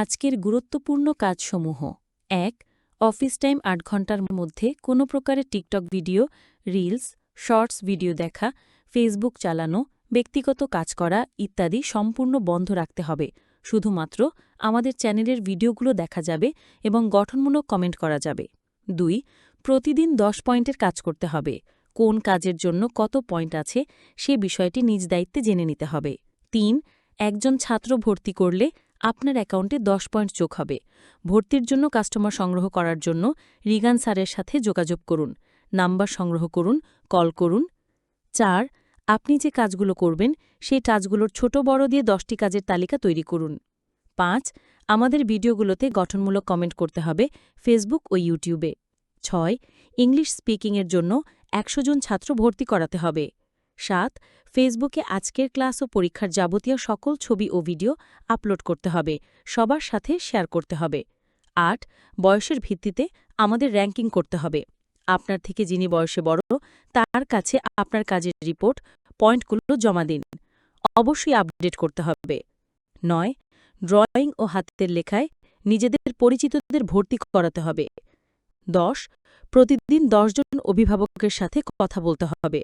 আজকের গুরুত্বপূর্ণ কাজসমূহ। এক, অফিস টাইম আট ঘণ্টার মধ্যে কোনো প্রকারের TikTok video, reels, shorts video দেখা, ফেসবুক চালানো, ব্যক্তিগত কাজ করা ইত্যাদি সম্পূর্ণ বন্ধ রাখতে হবে। শুধুমাত্র আমাদের চ্যানেলের ভিডিওগুলো দেখা যাবে এবং গঠনমূলক কমেন্ট করা যাবে। দুই, প্রতিদিন দশ পয়েন্টের কাজ করতে হবে। কোন কাজের জন্য কত পয়েন্ট আছে সে বিষয়টি নিজ দায়িত্বে জেনে নিতে হবে। তিন, একজন ছাত্র ভর্তি করলে আপনার অ্যাকাউন্টে দশ পয়েন্ট যোগ হবে। ভর্তির জন্য কাস্টমার সংগ্রহ করার জন্য রিগান স্যারের সাথে যোগাযোগ করুন। নাম্বার সংগ্রহ করুন, কল করুন। চার, আপনি যে কাজগুলো করবেন, সেই কাজগুলোর ছোট বড় দিয়ে দশটি কাজের তালিকা তৈরি করুন। পাঁচ, আমাদের ভিডিওগুলোতে গঠনমূলক কমেন্ট করতে হবে ফেসবুক ও ইউটিউবে। ছয়, ইংলিশ স্পিকিংয়ের জন্য একশো জন ছাত্র ভর্তি করাতে হবে। সাত, ফেসবুকে আজকের ক্লাস ও পরীক্ষার যাবতীয় সকল ছবি ও ভিডিও আপলোড করতে হবে, সবার সাথে শেয়ার করতে হবে। আট, বয়সের ভিত্তিতে আমাদের র্যাঙ্কিং করতে হবে। আপনার থেকে যিনি বয়সে বড়, তার কাছে আপনার কাজের রিপোর্ট, পয়েন্টগুলো জমা দিন। অবশ্যই আপডেট করতে হবে। নয়, ড্রয়িং ও হাতের লেখায় নিজেদের পরিচিতদের ভর্তি করাতে হবে। দশ, প্রতিদিন দশজন অভিভাবকের সাথে কথা বলতে হবে।